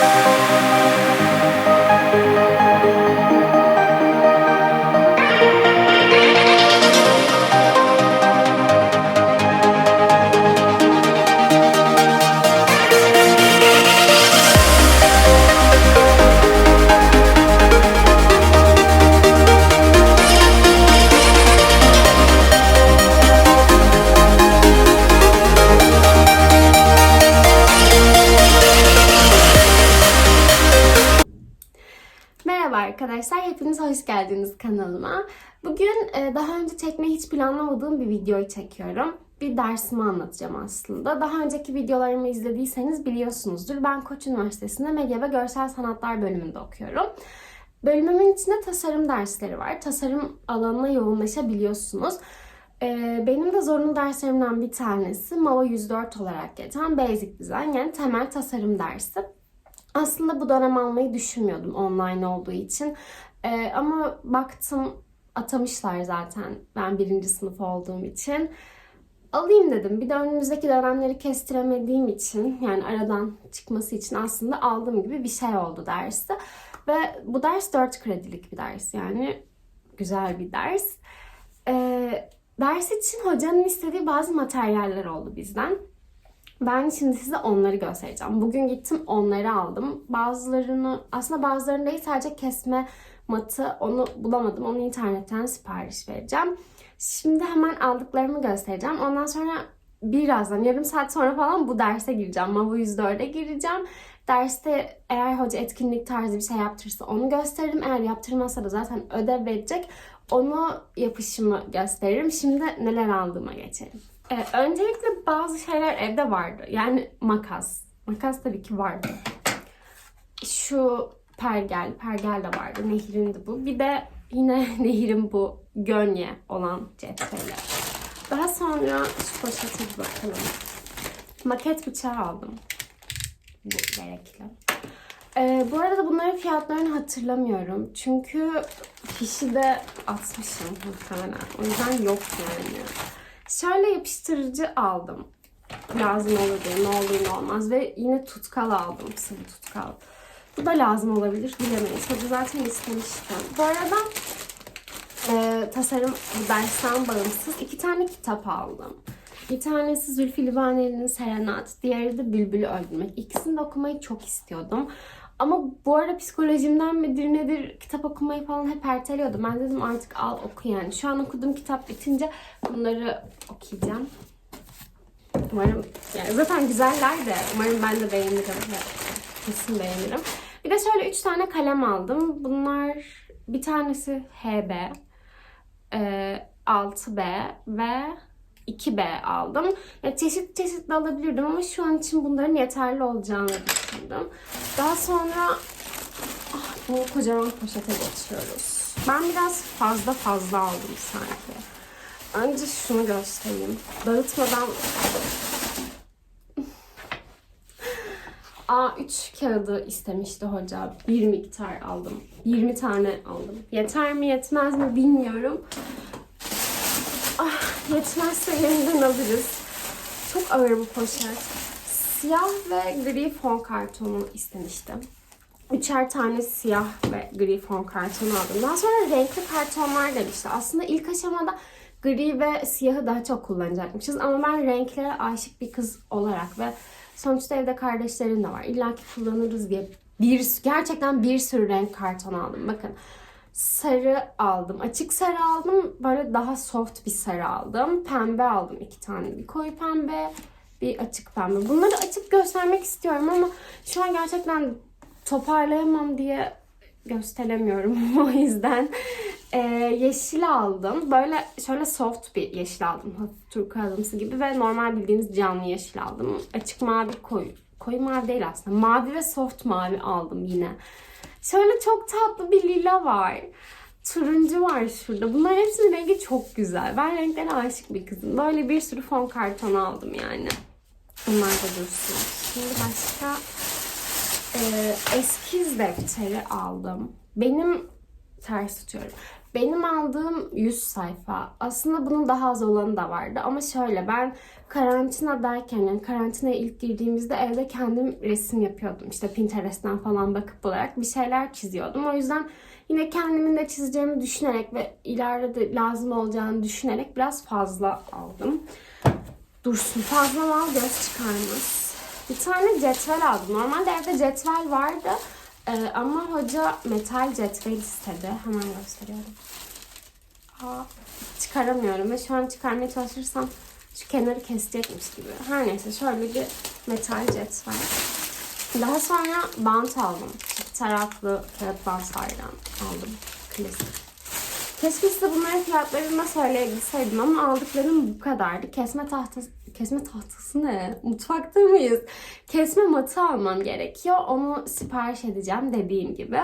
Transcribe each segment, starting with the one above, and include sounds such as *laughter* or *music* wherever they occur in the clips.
Bye. Hepiniz hoş geldiniz kanalıma. Bugün e, daha önce çekmeyi hiç planlamadığım bir videoyu çekiyorum. Bir dersimi anlatacağım aslında. Daha önceki videolarımı izlediyseniz biliyorsunuzdur. Ben Koç Üniversitesi'nde ve Görsel Sanatlar bölümünde okuyorum. Bölümümün içinde tasarım dersleri var. Tasarım alanına yoğunlaşabiliyorsunuz. E, benim de zorunlu derslerimden bir tanesi MAVA 104 olarak geçen Basic Design yani temel tasarım dersi. Aslında bu dönem almayı düşünmüyordum online olduğu için. Ee, ama baktım atamışlar zaten ben birinci sınıf olduğum için. Alayım dedim. Bir de önümüzdeki dönemleri kestiremediğim için yani aradan çıkması için aslında aldığım gibi bir şey oldu dersi. Ve bu ders 4 kredilik bir ders yani güzel bir ders. Ee, ders için hocanın istediği bazı materyaller oldu bizden. Ben şimdi size onları göstereceğim. Bugün gittim onları aldım. Bazılarını aslında bazılarını değil sadece kesme matı onu bulamadım. Onu internetten sipariş vereceğim. Şimdi hemen aldıklarımı göstereceğim. Ondan sonra birazdan yarım saat sonra falan bu derse gireceğim. Mavu 104'e gireceğim. Derste eğer hoca etkinlik tarzı bir şey yaptırırsa onu gösteririm. Eğer yaptırmazsa da zaten ödev verecek. Onu yapışımı gösteririm. Şimdi neler aldığıma geçelim. Ee, öncelikle bazı şeyler evde vardı. Yani makas. Makas tabii ki vardı. Şu pergel. Pergel de vardı. Nehir'in de bu. Bir de yine *laughs* Nehir'in bu gönye olan cetveli. Daha sonra şu poşete bir bakalım. Maket bıçağı aldım. Bu gerekli. Ee, bu arada bunların fiyatlarını hatırlamıyorum. Çünkü fişi de atmışım muhtemelen. O yüzden yok yani. Şöyle yapıştırıcı aldım. Lazım olur diye ne olur ne olmaz. Ve yine tutkal aldım. Sıvı tutkal. Bu da lazım olabilir. Bilemeyiz. Hoca zaten istemişti. Bu arada e, tasarım dersten bağımsız iki tane kitap aldım. Bir tanesi Zülfü Livaneli'nin Serenat, diğeri de Bülbül'ü Öldürmek. İkisini de okumayı çok istiyordum. Ama bu ara psikolojimden midir nedir kitap okumayı falan hep erteliyordum. Ben dedim artık al oku yani. Şu an okuduğum kitap bitince bunları okuyacağım. Umarım yani zaten güzeller de umarım ben de beğenirim. Kesin beğenirim. Bir de şöyle üç tane kalem aldım. Bunlar bir tanesi HB, e, 6B ve 2B aldım. Ya çeşit çeşit de alabilirdim ama şu an için bunların yeterli olacağını düşündüm. Daha sonra ah, bu kocaman poşete geçiyoruz. Ben biraz fazla fazla aldım sanki. Önce şunu göstereyim. Dağıtmadan A3 kağıdı istemişti hoca. Bir miktar aldım. 20 tane aldım. Yeter mi yetmez mi bilmiyorum. Ah, yetmezse yeniden alırız. Çok ağır bu poşet. Siyah ve gri fon kartonu istemiştim. Üçer tane siyah ve gri fon kartonu aldım. Daha sonra renkli kartonlar demişti. Aslında ilk aşamada gri ve siyahı daha çok kullanacakmışız. Ama ben renklere aşık bir kız olarak ve sonuçta evde kardeşlerim de var. İlla ki kullanırız diye bir gerçekten bir sürü renk karton aldım. Bakın sarı aldım. Açık sarı aldım. Böyle daha soft bir sarı aldım. Pembe aldım iki tane. Bir koyu pembe, bir açık pembe. Bunları açıp göstermek istiyorum ama şu an gerçekten toparlayamam diye gösteremiyorum. *laughs* o yüzden ee, yeşil aldım. Böyle şöyle soft bir yeşil aldım. Hafif turkuazımsı gibi ve normal bildiğiniz canlı yeşil aldım. Açık mavi koyu. Koyu mavi değil aslında. Mavi ve soft mavi aldım yine. Şöyle çok tatlı bir lila var. Turuncu var şurada. Bunlar hepsinin rengi çok güzel. Ben renklere aşık bir kızım. Böyle bir sürü fon karton aldım yani. Bunlar da dursun. Şimdi başka e, eskiz defteri aldım. Benim ters tutuyorum. Benim aldığım 100 sayfa. Aslında bunun daha az olanı da vardı. Ama şöyle ben karantinadayken yani karantinaya ilk girdiğimizde evde kendim resim yapıyordum. İşte Pinterest'ten falan bakıp bularak bir şeyler çiziyordum. O yüzden yine kendimin de çizeceğimi düşünerek ve ileride de lazım olacağını düşünerek biraz fazla aldım. Dursun fazla mal göz çıkarmaz. Bir tane cetvel aldım. Normalde evde cetvel vardı. Ee, ama hoca metal cetvel istedi. Hemen gösteriyorum. Aa, çıkaramıyorum ve şu an çıkarmaya çalışırsam şu kenarı kesecekmiş gibi. Her neyse şöyle bir metal cetvel. Daha sonra bant aldım. Çift taraflı kağıt bantlardan aldım. Klasik. Keşke size bunların fiyatlarını da söyleyebilseydim ama aldıklarım bu kadardı. Kesme tahtası, kesme tahtası ne? Mutfakta mıyız? Kesme matı almam gerekiyor. Onu sipariş edeceğim dediğim gibi.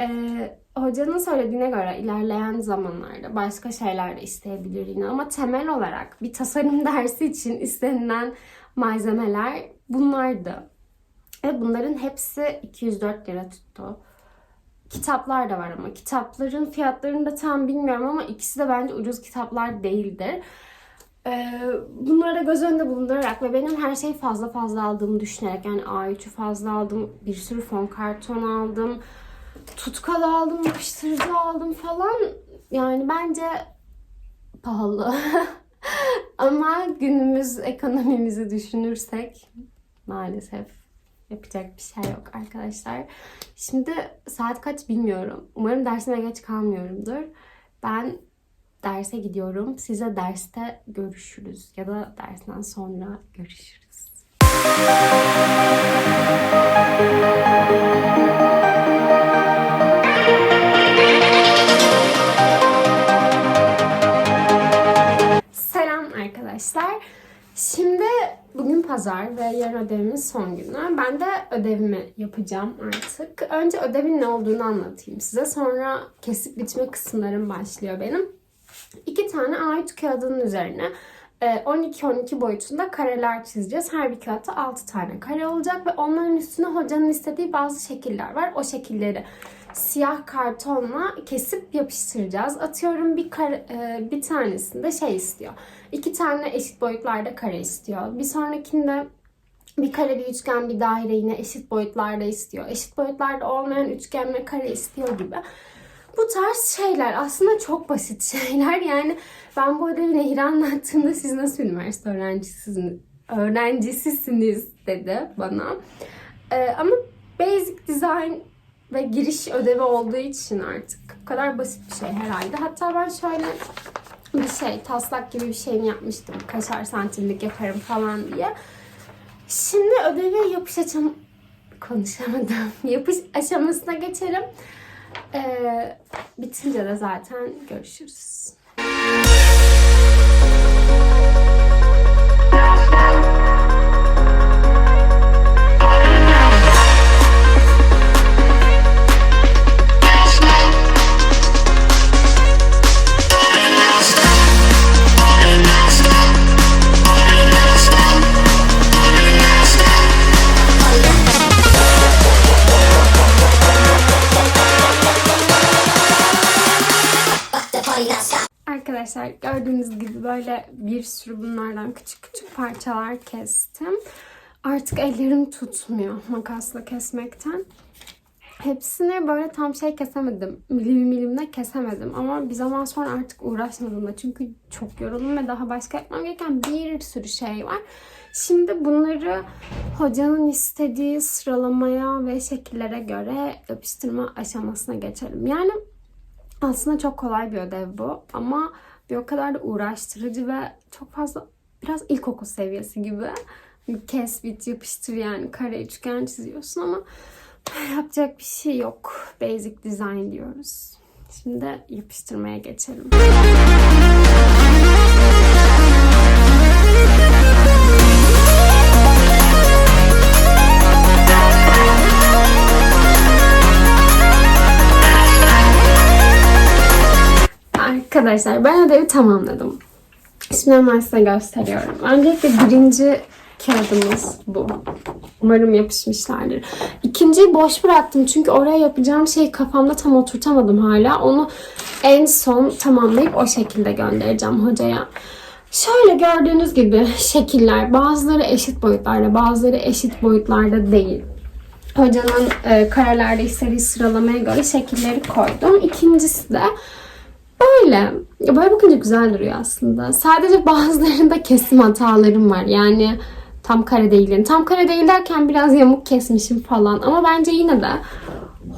Ee, hocanın söylediğine göre ilerleyen zamanlarda başka şeyler de isteyebilir yine. Ama temel olarak bir tasarım *laughs* dersi için istenilen malzemeler bunlardı. Ve bunların hepsi 204 lira tuttu. Kitaplar da var ama kitapların fiyatlarını da tam bilmiyorum ama ikisi de bence ucuz kitaplar değildir. Ee, bunları da göz önünde bulundurarak ve benim her şeyi fazla fazla aldığımı düşünerek yani A3'ü fazla aldım, bir sürü fon karton aldım, tutkal aldım, yapıştırıcı aldım falan. Yani bence pahalı. *laughs* ama günümüz ekonomimizi düşünürsek maalesef yapacak bir şey yok arkadaşlar. Şimdi saat kaç bilmiyorum. Umarım dersime geç kalmıyorumdur. Ben derse gidiyorum. Size derste görüşürüz ya da dersten sonra görüşürüz. Selam arkadaşlar. Şimdi bugün pazar ve yarın ödevimin son günü. Ben de ödevimi yapacağım artık. Önce ödevin ne olduğunu anlatayım size. Sonra kesip bitme kısımlarım başlıyor benim. İki tane A3 kağıdının üzerine 12-12 boyutunda kareler çizeceğiz. Her bir kağıtta 6 tane kare olacak ve onların üstüne hocanın istediği bazı şekiller var. O şekilleri siyah kartonla kesip yapıştıracağız. Atıyorum bir kare, e, bir tanesinde şey istiyor. İki tane eşit boyutlarda kare istiyor. Bir sonrakinde bir kare, bir üçgen, bir daire yine eşit boyutlarda istiyor. Eşit boyutlarda olmayan üçgen ve kare istiyor gibi. Bu tarz şeyler aslında çok basit şeyler. *laughs* Yani ben bu ödevi Nehir'e anlattığımda siz nasıl üniversite öğrencisisiniz, öğrencisisiniz dedi bana. Ee, ama basic design ve giriş ödevi olduğu için artık bu kadar basit bir şey herhalde. Hatta ben şöyle bir şey, taslak gibi bir şey yapmıştım. Kaçar santimlik yaparım falan diye. Şimdi ödevi yapış aşam... Konuşamadım. *laughs* Yapış aşamasına geçelim. Ee, bitince de zaten görüşürüz. Böyle bir sürü bunlardan küçük küçük parçalar kestim. Artık ellerim tutmuyor makasla kesmekten. Hepsini böyle tam şey kesemedim. Milim milimle kesemedim. Ama bir zaman sonra artık uğraşmadım da. Çünkü çok yoruldum ve daha başka yapmam gereken bir sürü şey var. Şimdi bunları hocanın istediği sıralamaya ve şekillere göre yapıştırma aşamasına geçelim. Yani aslında çok kolay bir ödev bu ama bir o kadar da uğraştırıcı ve çok fazla biraz ilkokul seviyesi gibi. Kes, bit, yapıştır yani kare, üçgen çiziyorsun ama *laughs* yapacak bir şey yok. Basic design diyoruz. Şimdi yapıştırmaya geçelim. Arkadaşlar ben ödevi tamamladım. Şimdi hemen size gösteriyorum. Öncelikle birinci kağıdımız bu. Umarım yapışmışlardır. İkinciyi boş bıraktım çünkü oraya yapacağım şeyi kafamda tam oturtamadım hala. Onu en son tamamlayıp o şekilde göndereceğim hocaya. Şöyle gördüğünüz gibi şekiller bazıları eşit boyutlarda bazıları eşit boyutlarda değil. Hocanın e, karelerde istediği sıralamaya göre şekilleri koydum. İkincisi de böyle. Böyle bakınca güzel duruyor aslında. Sadece *laughs* bazılarında kesim hatalarım var. Yani tam kare değilim. Tam kare değil derken biraz yamuk kesmişim falan. Ama bence yine de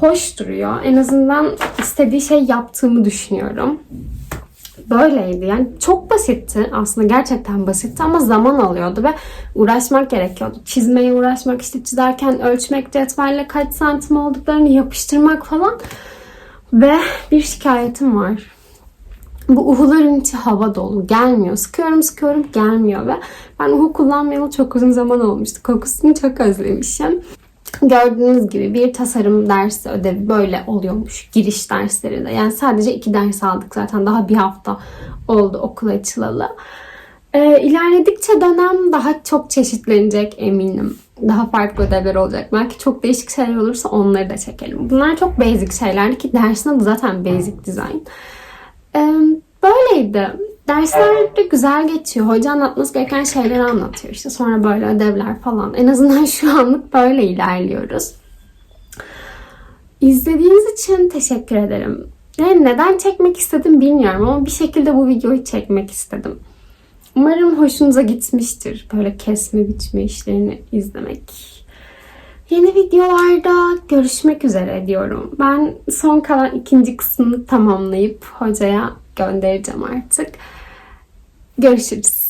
hoş duruyor. En azından istediği şey yaptığımı düşünüyorum. Böyleydi. Yani çok basitti. Aslında gerçekten basitti ama zaman alıyordu ve uğraşmak gerekiyordu. Çizmeye uğraşmak, işte çizerken ölçmek, cetvelle kaç santim olduklarını yapıştırmak falan. Ve bir şikayetim var. Bu uhuların içi hava dolu. Gelmiyor. Sıkıyorum sıkıyorum gelmiyor ve ben uhu kullanmayalı çok uzun zaman olmuştu. Kokusunu çok özlemişim. Gördüğünüz gibi bir tasarım dersi ödevi böyle oluyormuş giriş derslerinde. Yani sadece iki ders aldık zaten. Daha bir hafta oldu okul açılalı. Ee, ilerledikçe dönem daha çok çeşitlenecek eminim. Daha farklı ödevler olacak. Belki çok değişik şeyler olursa onları da çekelim. Bunlar çok basic şeylerdi ki dersin adı zaten basic design. Ee, böyleydi. Dersler de güzel geçiyor. Hoca anlatması gereken şeyleri anlatıyor. İşte sonra böyle ödevler falan. En azından şu anlık böyle ilerliyoruz. İzlediğiniz için teşekkür ederim. Yani neden çekmek istedim bilmiyorum ama bir şekilde bu videoyu çekmek istedim. Umarım hoşunuza gitmiştir böyle kesme biçme işlerini izlemek. Yeni videolarda görüşmek üzere diyorum. Ben son kalan ikinci kısmını tamamlayıp hocaya göndereceğim artık. Görüşürüz.